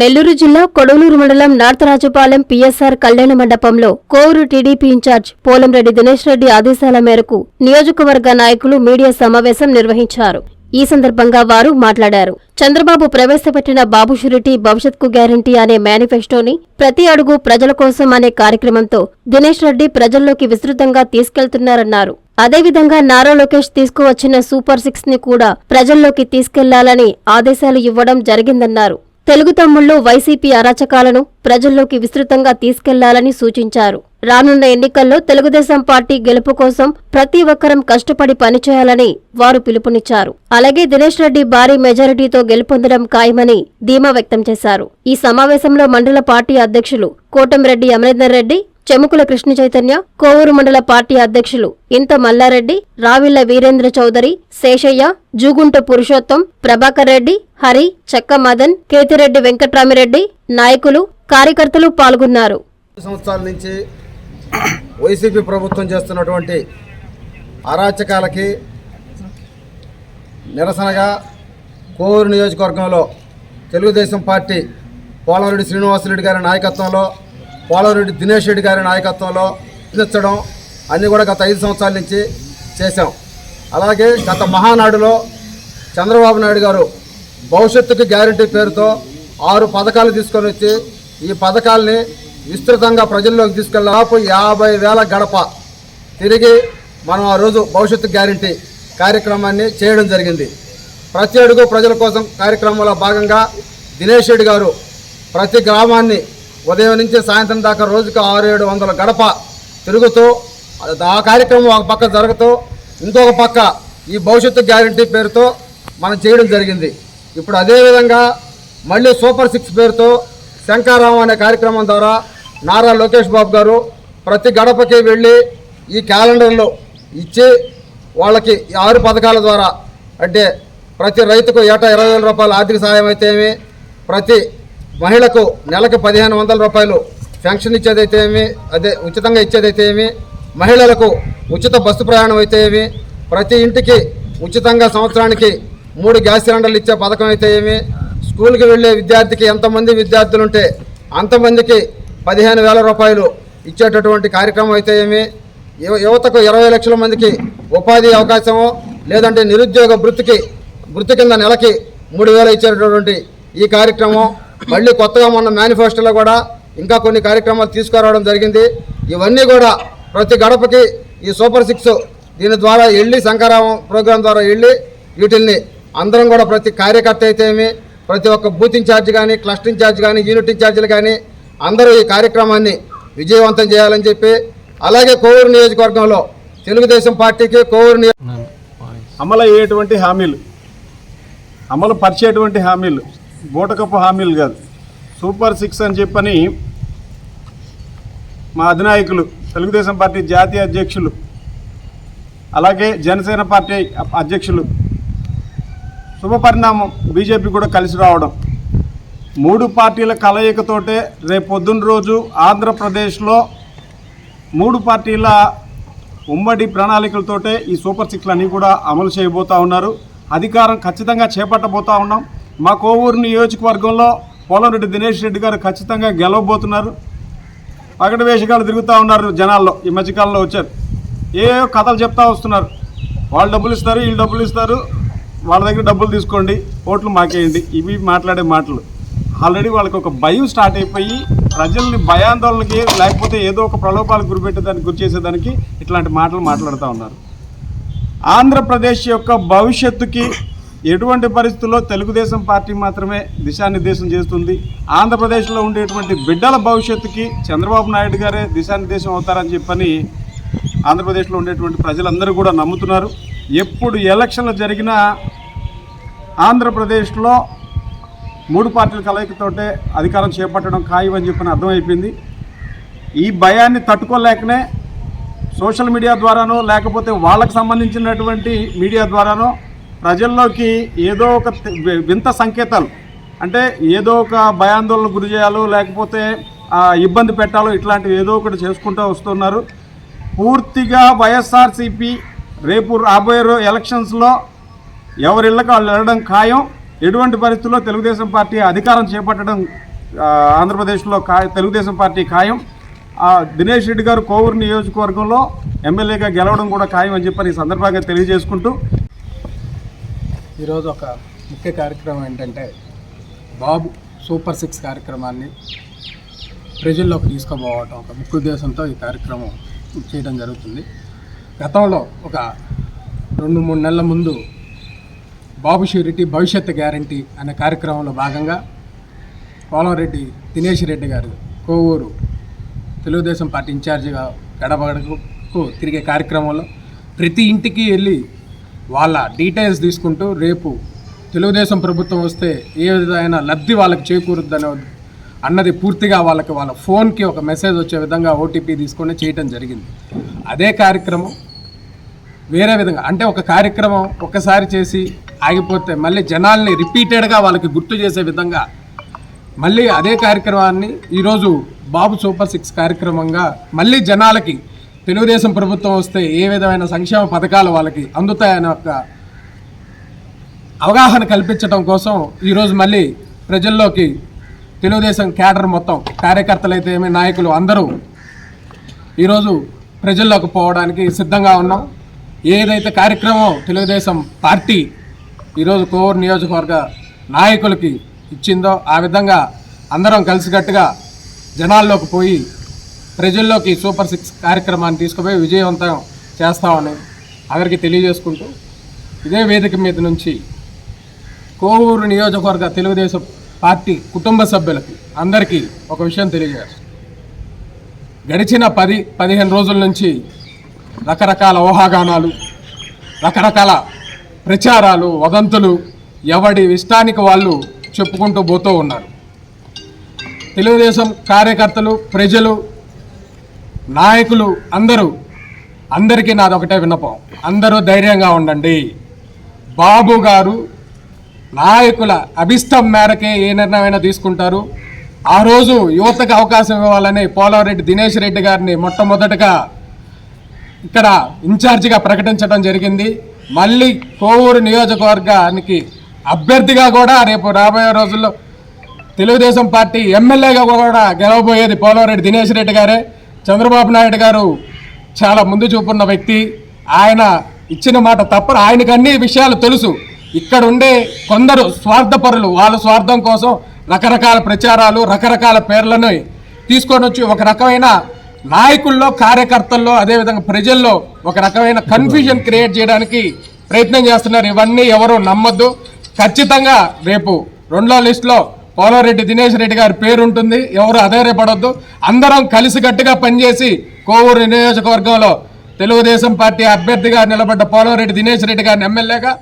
నెల్లూరు జిల్లా కొడవలూరు మండలం north Rajupalem PSR కళ్యాణ మండపంలో కోవూరు టీడీపీ ఇన్ఛార్జ్ పోలంరెడ్డి దినేష్ రెడ్డి ఆదేశాల మేరకు నియోజకవర్గ నాయకులు మీడియా సమావేశం నిర్వహించారు. ఈ సందర్భంగా వారు మాట్లాడారు. చంద్రబాబు ప్రవేశపెట్టిన బాబు షురిటీ భవిష్యత్కు గ్యారంటీ అనే మేనిఫెస్టోని ప్రతి అడుగు ప్రజల కోసం అనే కార్యక్రమంతో దినేష్ రెడ్డి ప్రజల్లోకి విస్తృతంగా తీసుకెళ్తున్నారన్నారు. అదేవిధంగా నారా లోకేష్ తీసుకువచ్చిన సూపర్ సిక్స్ని కూడా ప్రజల్లోకి తీసుకెళ్ళాలని ఆదేశాలు ఇవ్వడం జరిగిందన్నారు. తెలుగు తమ్ముళ్ళు వైసీపీ అరాచకాలను ప్రజల్లోకి విస్తృతంగా తీసుకెళ్ళాలని సూచించారు. రానున్న ఎన్నికల్లో తెలుగుదేశం పార్టీ గెలుపు కోసం ప్రతి ఒక్కరం కష్టపడి పనిచేయాలని వారు పిలుపునిచ్చారు. అలాగే దినేష్ రెడ్డి భారీ మెజారిటీతో గెలుపొందడం ఖాయమని ధీమా వ్యక్తం చేశారు. ఈ సమావేశంలో మండల పార్టీ అధ్యక్షులు కోటంరెడ్డి అమరేందర్ రెడ్డి చెముకుల కృష్ణ చైతన్య కోవూరు మండల పార్టీ అధ్యక్షులు ఇంత మల్లారెడ్డి రావిళ్ళ వీరేంద్ర చౌదరి శేషయ్య జూగుంట పురుషోత్తం ప్రభాకర్ రెడ్డి హరి చెక్క మదన్ కేతిరెడ్డి వెంకట్రామిరెడ్డి నాయకులు కార్యకర్తలు పాల్గొన్నారు. సంవత్సరాల నుంచి వైసీపీ ప్రభుత్వం చేస్తున్నటువంటి అరాచకాలకి నిరసనగా కోవూరు నియోజకవర్గంలో తెలుగుదేశం పార్టీ పోలవరెడ్డి శ్రీనివాసరెడ్డి గారి నాయకత్వంలో పోలవరెడ్డి దినేష్ రెడ్డి గారి నాయకత్వంలో ప్రయత్నించడం అన్నీ కూడా గత ఐదు సంవత్సరాల నుంచి చేశాం. అలాగే గత మహానాడులో చంద్రబాబు నాయుడు గారు భవిష్యత్తుకు గ్యారంటీ పేరుతో ఆరు పథకాలు తీసుకొని వచ్చి ఈ పథకాల్ని విస్తృతంగా ప్రజల్లోకి తీసుకెళ్ళి యాభై వేల గడప తిరిగి మనం ఆ రోజు భవిష్యత్తు గ్యారంటీ కార్యక్రమాన్ని చేయడం జరిగింది. ప్రతి అడుగు ప్రజల కోసం కార్యక్రమంలో భాగంగా దినేష్ రెడ్డి గారు ప్రతి గ్రామాన్ని ఉదయం నుంచి సాయంత్రం దాకా రోజుకు ఆరు ఏడు వందల గడప తిరుగుతూ ఆ కార్యక్రమం ఒక పక్క జరుగుతూ ఇంకొక పక్క ఈ భవిష్యత్తు గ్యారంటీ పేరుతో మనం చేయడం జరిగింది. ఇప్పుడు అదేవిధంగా మళ్ళీ సూపర్ సిక్స్ పేరుతో శంకారావం అనే కార్యక్రమం ద్వారా నారా లోకేష్ బాబు గారు ప్రతి గడపకి వెళ్ళి ఈ క్యాలెండర్లో ఇచ్చి వాళ్ళకి ఆరు పథకాల ద్వారా అంటే ప్రతి రైతుకు ఏటా ఇరవై వేల రూపాయల ఆర్థిక సహాయం అయితేమి ప్రతి మహిళకు నెలకు పదిహేను వందల రూపాయలు పెన్షన్ ఇచ్చేదైతే ఏమి? అదే ఉచితంగా ఇచ్చేదైతే ఏమి? మహిళలకు ఉచిత బస్సు ప్రయాణం అయితే ఏమి? ప్రతి ఇంటికి ఉచితంగా సంవత్సరానికి మూడు గ్యాస్ సిలిండర్లు ఇచ్చే పథకం అయితే ఏమి? స్కూల్కి వెళ్ళే విద్యార్థికి ఎంతమంది విద్యార్థులు ఉంటే అంతమందికి పదిహేను వేల రూపాయలు ఇచ్చేటటువంటి కార్యక్రమం అయితే ఏమి? యువతకు ఇరవై లక్షల మందికి ఉపాధి అవకాశము లేదంటే నిరుద్యోగ వృత్తికి వృత్తి కింద నెలకి మూడు వేలు ఇచ్చేటటువంటి ఈ కార్యక్రమం మళ్ళీ కొత్తగా మొన్న మేనిఫెస్టోలో కూడా ఇంకా కొన్ని కార్యక్రమాలు తీసుకురావడం జరిగింది. ఇవన్నీ కూడా ప్రతి గడపకి ఈ సూపర్ సిక్స్ దీని ద్వారా వెళ్ళి శంకరామం ప్రోగ్రాం ద్వారా వెళ్ళి వీటిల్ని అందరం కూడా ప్రతి కార్యకర్త అయితే ఏమి ప్రతి ఒక్క బూత్ ఇన్ఛార్జ్ కానీ క్లస్టర్ ఇన్ఛార్జ్ కానీ యూనిట్ ఇన్ఛార్జీలు కానీ అందరూ ఈ కార్యక్రమాన్ని విజయవంతం చేయాలని చెప్పి అలాగే కోవూరు నియోజకవర్గంలో తెలుగుదేశం పార్టీకి కోవూరు నియో అమలు అయ్యేటువంటి హామీలు. అమలు పరిచేటువంటి హామీలు. బూటకపు హామీలు కాదు. సూపర్ సిక్స్ అని చెప్పని మా అధినాయకులు తెలుగుదేశం పార్టీ జాతీయ అధ్యక్షులు అలాగే జనసేన పార్టీ అధ్యక్షులు శుభపరిణామం బీజేపీ కూడా కలిసి రావడం. మూడు పార్టీల కలయికతోటే రేపొద్దున రోజు ఆంధ్రప్రదేశ్లో మూడు పార్టీల ఉమ్మడి ప్రణాళికలతోటే ఈ సూపర్ సిక్స్లు అన్నీ కూడా అమలు చేయబోతా ఉన్నారు. అధికారం ఖచ్చితంగా చేపట్టబోతా ఉన్నాం. మా కోవూరు నియోజకవర్గంలో పోలంరెడ్డి దినేష్ రెడ్డి గారు ఖచ్చితంగా గెలవబోతున్నారు. పగటి వేషకాలు తిరుగుతూ ఉన్నారు జనాల్లో ఈ మధ్యకాలంలో వచ్చారు. ఏ కథలు చెప్తా వస్తున్నారు. వాళ్ళు డబ్బులు ఇస్తారు వీళ్ళు డబ్బులు ఇస్తారు. వాళ్ళ దగ్గర డబ్బులు తీసుకోండి ఓట్లు మాకేయండి. ఇవి మాట్లాడే మాటలు. ఆల్రెడీ వాళ్ళకి ఒక భయం స్టార్ట్ అయిపోయి ప్రజల్ని భయాందోళనకి లేకపోతే ఏదో ఒక ప్రలోభాలకు గురిపెట్టేదానికి గురి చేసేదానికి ఇట్లాంటి మాటలు మాట్లాడుతూ ఉన్నారు. ఆంధ్రప్రదేశ్ యొక్క భవిష్యత్తుకి ఎటువంటి పరిస్థితుల్లో తెలుగుదేశం పార్టీ మాత్రమే దిశానిర్దేశం చేస్తుంది? ఆంధ్రప్రదేశ్లో ఉండేటువంటి బిడ్డల భవిష్యత్తుకి చంద్రబాబు నాయుడు గారే దిశానిర్దేశం అవుతారని చెప్పని ఆంధ్రప్రదేశ్లో ఉండేటువంటి ప్రజలందరూ కూడా నమ్ముతున్నారు. ఎప్పుడు ఎలక్షన్లు జరిగినా ఆంధ్రప్రదేశ్లో మూడు పార్టీల కలయికతోటే అధికారం చేపట్టడం ఖాయం అని చెప్పని అర్థమైపోయింది. ఈ భయాన్ని తట్టుకోలేకనే సోషల్ మీడియా ద్వారానో లేకపోతే వాళ్ళకు సంబంధించినటువంటి మీడియా ద్వారానో ప్రజల్లోకి ఏదో ఒక వింత సంకేతాలు. అంటే ఏదో ఒక భయాందోళన గురి చేయాలో లేకపోతే ఇబ్బంది పెట్టాలో ఇట్లాంటివి ఏదో ఒకటి చేసుకుంటూ వస్తున్నారు. పూర్తిగా వైఎస్ఆర్సీపీ రేపు రాబోయే ఎలక్షన్స్లో ఎవరిళ్ళకి వాళ్ళు వెళ్ళడం ఖాయం. ఎటువంటి పరిస్థితుల్లో తెలుగుదేశం పార్టీ అధికారం చేపట్టడం ఆంధ్రప్రదేశ్లో కా తెలుగుదేశం పార్టీ ఖాయం. దినేష్ రెడ్డి గారు కోవూరు నియోజకవర్గంలో ఎమ్మెల్యేగా గెలవడం కూడా ఖాయం అని చెప్పని ఈ సందర్భంగా తెలియజేసుకుంటూ ఈరోజు ఒక ముఖ్య కార్యక్రమం ఏంటంటే బాబు సూపర్ సిక్స్ కార్యక్రమాన్ని ప్రజల్లోకి తీసుకుపోవటం ఒక ముఖ్య ఉద్దేశంతో ఈ కార్యక్రమం చేయడం జరుగుతుంది. గతంలో ఒక రెండు మూడు నెలల ముందు బాబు షూరిటీ భవిష్యత్ గ్యారంటీ అనే కార్యక్రమంలో భాగంగా పోలంరెడ్డి దినేష్ రెడ్డి గారు కోవూరు తెలుగుదేశం పార్టీ ఇన్ఛార్జిగా గడపగడకు తిరిగే కార్యక్రమంలో ప్రతి ఇంటికి వెళ్ళి వాళ్ళ డీటెయిల్స్ తీసుకుంటూ రేపు తెలుగుదేశం ప్రభుత్వం వస్తే ఏ విధమైన లబ్ధి వాళ్ళకి చేకూరుద్దనే అన్నది పూర్తిగా వాళ్ళకి వాళ్ళ ఫోన్కి ఒక మెసేజ్ వచ్చే విధంగా ఓటీపీ తీసుకొని చేయటం జరిగింది. అదే కార్యక్రమం వేరే విధంగా అంటే ఒక కార్యక్రమం ఒకసారి చేసి ఆగిపోతే మళ్ళీ జనాల్ని రిపీటెడ్గా వాళ్ళకి గుర్తు చేసే విధంగా మళ్ళీ అదే కార్యక్రమాన్ని ఈరోజు బాబు సూపర్ సిక్స్ కార్యక్రమంగా మళ్ళీ జనాలకి తెలుగుదేశం ప్రభుత్వం వస్తే ఏ విధమైన సంక్షేమ పథకాలు వాళ్ళకి అందుతాయనే ఒక అవగాహన కల్పించడం కోసం ఈరోజు మళ్ళీ ప్రజల్లోకి తెలుగుదేశం క్యాడర్ మొత్తం కార్యకర్తలు అయితే ఏమి నాయకులు అందరూ ఈరోజు ప్రజల్లోకి పోవడానికి సిద్ధంగా ఉన్నాం. ఏదైతే కార్యక్రమం తెలుగుదేశం పార్టీ ఈరోజు కోవూరు నియోజకవర్గ నాయకులకి ఇచ్చిందో ఆ విధంగా అందరం కలిసికట్టుగా జనాల్లోకి పోయి ప్రజల్లోకి సూపర్ సిక్స్ కార్యక్రమాన్ని తీసుకుపోయి విజయవంతం చేస్తామని అందరికీ తెలియజేసుకుంటూ ఇదే వేదిక మీద నుంచి కోవూరు నియోజకవర్గ తెలుగుదేశం పార్టీ కుటుంబ సభ్యులకి అందరికీ ఒక విషయం తెలియజేయాలి. గడిచిన పది పదిహేను రోజుల నుంచి రకరకాల ఊహాగానాలు రకరకాల ప్రచారాలు వదంతులు ఎవడి ఇష్టానికి వాళ్ళు చెప్పుకుంటూ పోతూ ఉన్నారు. తెలుగుదేశం కార్యకర్తలు ప్రజలు నాయకులు అందరూ అందరికీ నాది ఒకటే విన్నపం. అందరూ ధైర్యంగా ఉండండి. బాబు గారు నాయకుల అభిష్టం మేరకే ఏ నిర్ణయమైనా తీసుకుంటారు. ఆ రోజు యువతకు అవకాశం ఇవ్వాలని పోలవరెడ్డి దినేష్ రెడ్డి గారిని మొట్టమొదటగా ఇక్కడ ఇన్ఛార్జిగా ప్రకటించడం జరిగింది. మళ్ళీ కోవూరు నియోజకవర్గానికి అభ్యర్థిగా కూడా రేపు రాబోయే రోజుల్లో తెలుగుదేశం పార్టీ ఎమ్మెల్యేగా కూడా గెలవబోయేది పోలవరెడ్డి దినేష్ రెడ్డి గారే. చంద్రబాబు నాయుడు గారు చాలా ముందు చూపున్న వ్యక్తి. ఆయన ఇచ్చిన మాట తప్ప ఆయనకు అన్ని విషయాలు తెలుసు. ఇక్కడ ఉండే కొందరు స్వార్థపరులు వాళ్ళ స్వార్థం కోసం రకరకాల ప్రచారాలు రకరకాల పేర్లను తీసుకొని వచ్చి ఒక రకమైన నాయకుల్లో కార్యకర్తల్లో అదేవిధంగా ప్రజల్లో ఒక రకమైన కన్ఫ్యూజన్ క్రియేట్ చేయడానికి ప్రయత్నం చేస్తున్నారు. ఇవన్నీ ఎవరు నమ్మొద్దు. ఖచ్చితంగా రేపు రెండో లిస్టులో పోలారెడ్డి దినేష్ రెడ్డి గారి పేరుంటుంది. ఎవరు అధైర్యపడొద్దు. అందరం కలిసికట్టుగా పనిచేసి కోవూరు నియోజకవర్గంలో తెలుగుదేశం పార్టీ అభ్యర్థిగా నిలబడ్డ పోలారెడ్డి దినేష్ రెడ్డి గారిని ఎమ్మెల్యేగా